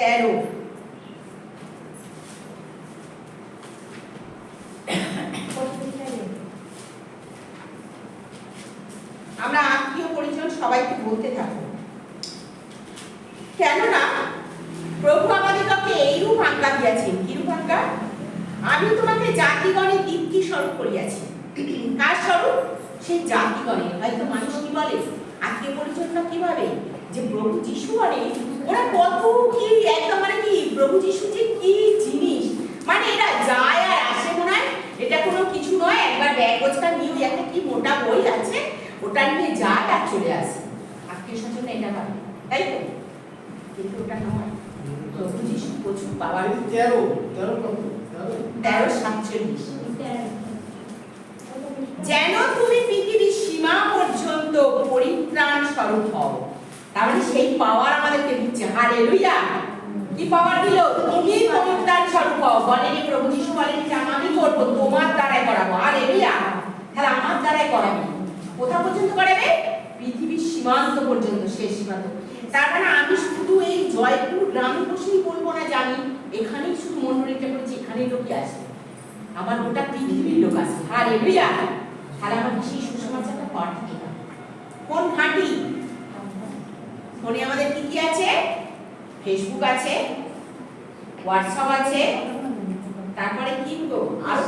তেরো। আমরা আত্মীয় পরিজন সবাইকে বলতে থাকব। কেননা, প্রভু আমাদিগকে এইরূপ আজ্ঞা দিয়াছেন। কিরূপ আজ্ঞা? আমি তোমাকে জাতিগণে দীপ্তি স্বরূপ করিয়াছি। কার স্বরূপ? সেই জাতিগণে হয়তো মানুষ কি বলে? আত্মীয় পরিজনটা কীভাবে? যে প্রভু যিশু বলে ওরা কত কি একদম মানে কি প্রভু যিশু যে কি জিনিস? মানে এরা যায় আর আসে মনে হয়। এটা কোনো কিছু নয় একবার ব্যাগ গোছটা নিয়ে ওই একটা কি মোটা বই আছে ওটা নিয়ে যায় আর চলে আসে। আত্মীয় স্বজন এটা ভাবে তাই তো? কিন্তু ওটা নয়। প্রভু যিশু প্রচুর পাওয়ার। তেরো তেরো তেরো? সাতচল্লিশ। যেন তুমি পৃথিবীর সীমা পর্যন্ত পরিত্রাণ স্বরূপ হও। তার মানে সেই পাওয়ার আমাদেরকে দিচ্ছে। হালেলুয়া কি পাওয়ার দিল? তুমি পরিত্রাণ স্বরূপ বলেনি প্রভু, যিশু বলেনি যে আমি করব, তোমার দ্বারাই করাবো। হালেলুয়া তাহলে আমার দ্বারাই করাবো। কোথা পর্যন্ত করাবে? পৃথিবীর সীমান্ত পর্যন্ত শেষ সীমান্ত। তার মানে আমি শুধু এই জয়পুর গ্রামে বসেই বলব না জানি এখানেই শুধু মন্ডলীটা করেছি, এখানেই লোকই আসে আমার গোটা পৃথিবীর লোক আছে। হালেলুয়া তাহলে আমার সেই সুসমাচারটা হবে কোন ঘাঁটি ফোনে আমাদের কি কি আছে? ফেসবুক আছে হোয়াটসঅ্যাপ আছে, তারপরে কি গো? আরও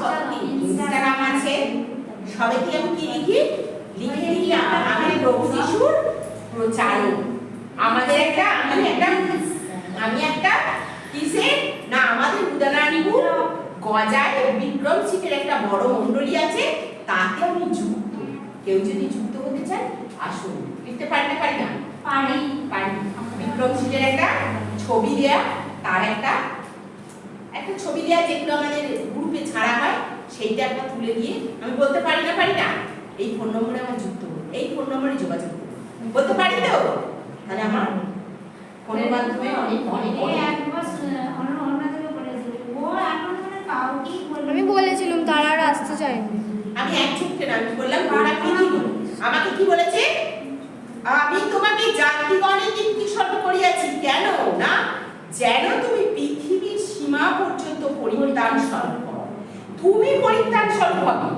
ইনস্টাগ্রাম আছে। সবে কি আমি কি লিখি? লিখে লিখি আমি প্রভু যিশুর প্রচারক আমাদের একটা, আমি একটা আমি একটা কিসের না, আমাদের উদানানিপুর গজায় বিক্রম সিটের একটা বড় মণ্ডলী আছে তাতে আমি যুক্ত। কেউ যদি যুক্ত হতে চায়, আসুন। লিখতে পারি না পারি না? পারি পারি বিক্রম সিটের একটা ছবি দেয়া তার একটা। একটা ছবি দেয়া যেগুলো আমাদের গ্রুপে ছাড়া হয় সেইটা একটা তুলে দিয়ে আমি বলতে পারি না পারি না? এই ফোন নম্বরে আমার যুক্ত এই ফোন নম্বরে যোগাযোগ করব বলতে পারি তো? তাহলে আমার ফোনের মাধ্যমে অনেক অনেক আমি বলেছিলাম তারা আর আসতে চায়নি। আমি এক চুক্তি না আমি বললাম আমাকে কি বলেছে আমি তোমাকে জাতিগণে দীপ্তি স্বর্ণ করিয়াছি কেন? না, যেন তুমি পৃথিবীর সীমা পর্যন্ত পরিত্রাণ স্বরূপ তুমি পরিত্রাণ স্বরূপ হবে।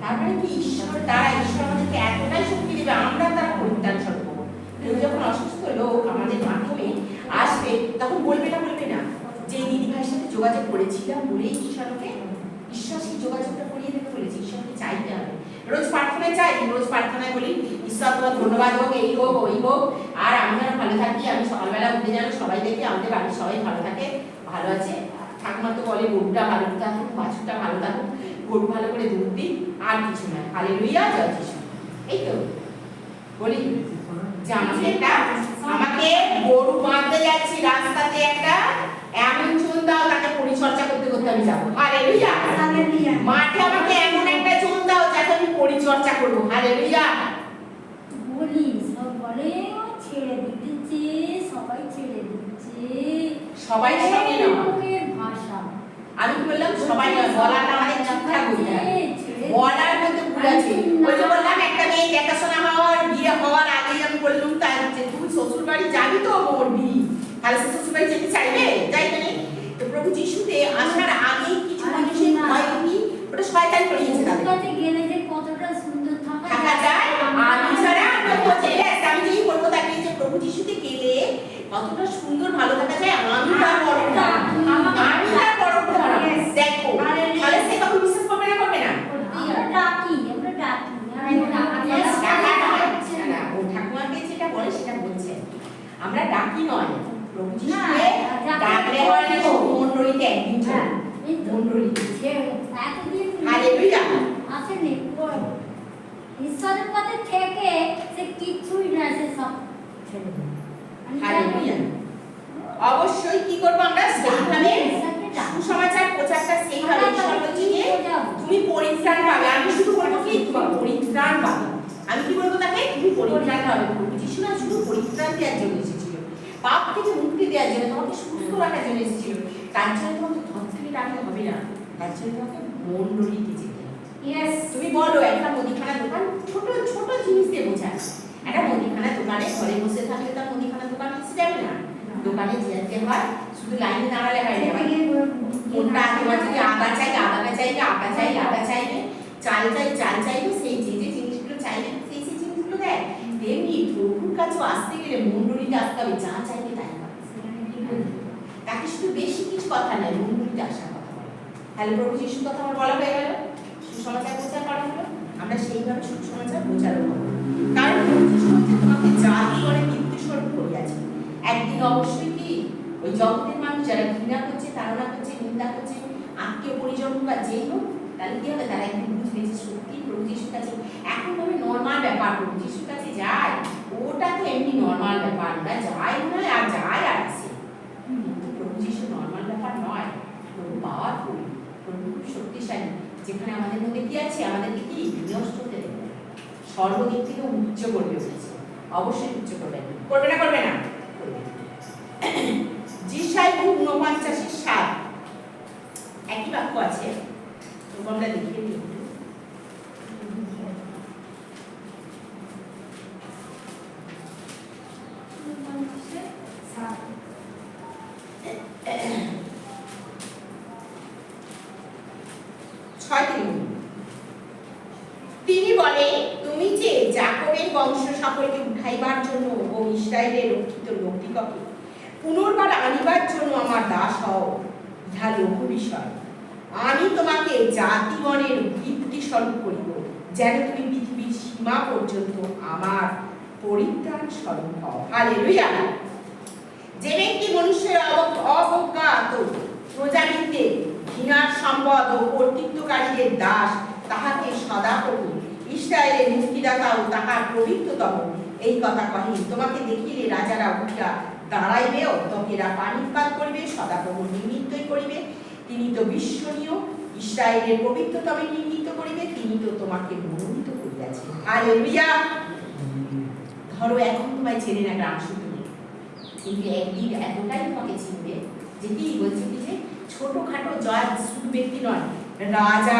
তার মানে কি? ঈশ্বর দ্বারা ঈশ্বর আমাদেরকে এতটাই শক্তি দেবে, আমরা তার পরিত্রাণ স্বরূপ কেউ যখন অসুস্থ লোক আমাদের মাধ্যমে আসবে, তখন বলবে না বলবে না, যে এই দিদি ভাইয়ের সাথে যোগাযোগ করেছিলাম বলেই ঈশ্বরকে ঈশ্বর সেই যোগাযোগটা করিয়ে দেবে বলেছে ঈশ্বরকে চাইতে হবে প্রার্থনায় চাই রোজ প্রার্থনায় বলি ঈশ্বর তোমার ধন্যবাদ হোক এই হোক ওই হোক। আর আমি যেন ভালো থাকি আমি সকালবেলা উঠে যেন সবাই দেখি আমাদের বাড়ির সবাই ভালো থাকে ভালো আছে। ঠাকুমা তো বলে গরুটা ভালো থাকুক বাছুরটা ভালো থাকুক গরু ভালো করে দুধ দিই আর কিছু নয়। হালে লইয়া জয় যিশু। এই তো বলি যে আমাকে গরু বাঁধতে যাচ্ছি রাস্তাতে একটা এমন চুন দাও তাকে পরিচর্যা করতে করতে আমি যাব। আরে লইয়া মাঠে আমাকে এমন একটা চুন দাও যাতে পরিচর্যা করব। আরে লইয়া বলি সব বলে ছেড়ে দিতেছে সবাই ছেড়ে দিচ্ছে। সবাই সঙ্গে না ভাষা। আমি বললাম? সবাই বলাটা আমাদের ঠিকঠাক হবে বলার মধ্যে ভুল আছে। ওই যে বললাম একটা মেয়ে দেখাশোনা হওয়ার বিয়ে হওয়ার আগেই আমি বললাম তাই যে তুই শ্বশুর বাড়ি যাবি তো মরবি তাহলে সে শ্বশুর বাড়ি যেতে চাইবে? না তো প্রভু যিশুতে আসার আগেই কিছু মানুষের ভয় কি ওটা শয়তান করিয়েছে তাদের ওটাতে গেলে যে কতটা সুন্দর থাকা থাকা যায় আমি ছাড়া কেউ বোঝে Yes, আমি যদি বলব তাকে যে প্রভু যিশুতে গেলে কতটা সুন্দর ভালো থাকা যায় আমি তার বড় আমি তার বড় দেখো তাহলে সে তখন বিশ্বাস করবে না করবে না? আমরা ডাকি আমরা ডাকি। আমরা ডাকি। নয়। না, না, ও ঠাকুমাকে যেটা বলে সেটা বলছে। আমরা ডাকি নয় প্রভু যিশুকে ডাকলে হয় না একদিন হালেলুয়া। আসেনি ঈশ্বরের পথে থেকে সে কিছুই না সে সব ছেড়ে দেয়। হালেলুয়া অবশ্যই কি করব আমরা? সেইভাবে সুসমাচার প্রচারটা সেইভাবে ঈশ্বর বলছে যে তুমি পরিত্রাণ পাবে আমি শুধু বলব কি তুমি পরিত্রাণ পাবে আমি কি বলব তাকে? তুমি পরিত্রাণ পাবে প্রভু যিশু না শুধু পরিত্রাণ দেওয়ার জন্য এসেছিল। পাপ থেকে মুক্তি দেওয়ার জন্য তোমাকে সুস্থ রাখার জন্য এসেছিল। তার জন্য তোমাকে ধর থেকে রাখলে হবে না। তার জন্য তোমাকে মন্ডলীতে যেতে হবে। তুমি বলো একটা মুদিখানা দোকান ছোট ছোট জিনিস দিয়ে বোঝায় একটা মুদিখানা দোকানে ঘরে বসে থাকলে তার মুদিখানা দোকান এসে যাবে না। দোকানে যেতে হয় শুধু লাইনে দাঁড়ালে হয় না। কোনটা তোমার যদি আদা চাই আদাটা চাইবে আটা চাই আটা চাইবে চাল চাই চাল চাইবে সেই যে যে জিনিসগুলো চাইবে সেই সেই জিনিসগুলো দেয়। তেমনি প্রভুর কাছে আসতে গেলে মন্ডলীতে আসতে হবে যা চাইবে তাই তাকে শুধু বেশি কিছু কথা নেই মন্ডলীতে আসার কথা বলে। তাহলে প্রভু যিশুর কথা আমার বলা হয়ে গেল। সুসমাচার প্রচার করা হলো। আমরা সেইভাবে সুসমাচার প্রচার করব। মানুষ যারা ঘৃণা করছে, তাড়না করছে, নিন্দা বা যেই তাহলে কি হবে? তারা একদিন এখন ভাবে নর্মাল ব্যাপার, প্রভু কাছে যায়, ওটা এমনি নর্মাল ব্যাপার ওটা যায় হয় আর যায় আর আসে। নর্মাল ব্যাপার নয়। প্রভু পাওয়ারফুল, প্রভু শক্তিশালী। যেখানে আমাদের মধ্যে কি আছে? আমাদেরকে কি? বিনষ্ট সর্বদিক থেকে উচ্চ করবে উঠেছে অবশ্যই উচ্চ করবে করবে না করবে না। করবে। জিসাই ঊনপঞ্চাশের সাত। একই বাক্য আছে। আমরা দেখিয়ে দিই ছয় তিনি বলে তুমি যে জাকবের বংশ সকলকে উঠাইবার জন্য ও ইসরায়েলের রক্ষিত লোকদিগকে পুনর্বার আনিবার জন্য আমার দাস হও, ইহা লঘু বিষয়। আমি তোমাকে জাতিগণের ভিত্তি স্বরূপ করিব, যেন তুমি পৃথিবীর সীমা পর্যন্ত আমার পরিত্রাণ স্বরূপ হও। হালে হালেলুয়া। যে ব্যক্তি মনুষ্যের অব- অবজ্ঞাত প্রজাবিদ্যে ঘৃণার সম্পদ ও কর্তৃত্বকারীদের দাস তাহাকে সদা প্রভু ইসরায়েলের মুক্তিদাতা ও তাহার পবিত্রতম এই কথা কহে তোমাকে দেখিলে রাজারা উঠিয়া দাঁড়াইবেও তকেরা পানিপাত করিবে, সদাপ্রভু নিমিত্তই করিবে। তিনি তো বিশ্বনীয়, ইসরায়েলের পবিত্রতমে নির্মিত করিবে, তিনি তো তোমাকে মনোনীত করিয়াছেন। ধরো, এখন তোমায় চেনে না গ্রাম শুধু কিন্তু একদিন এতটাই তোমাকে চিনবে যে কি বলছে যে, ছোটখাটো জয় শুধু ব্যক্তি নয়, রাজা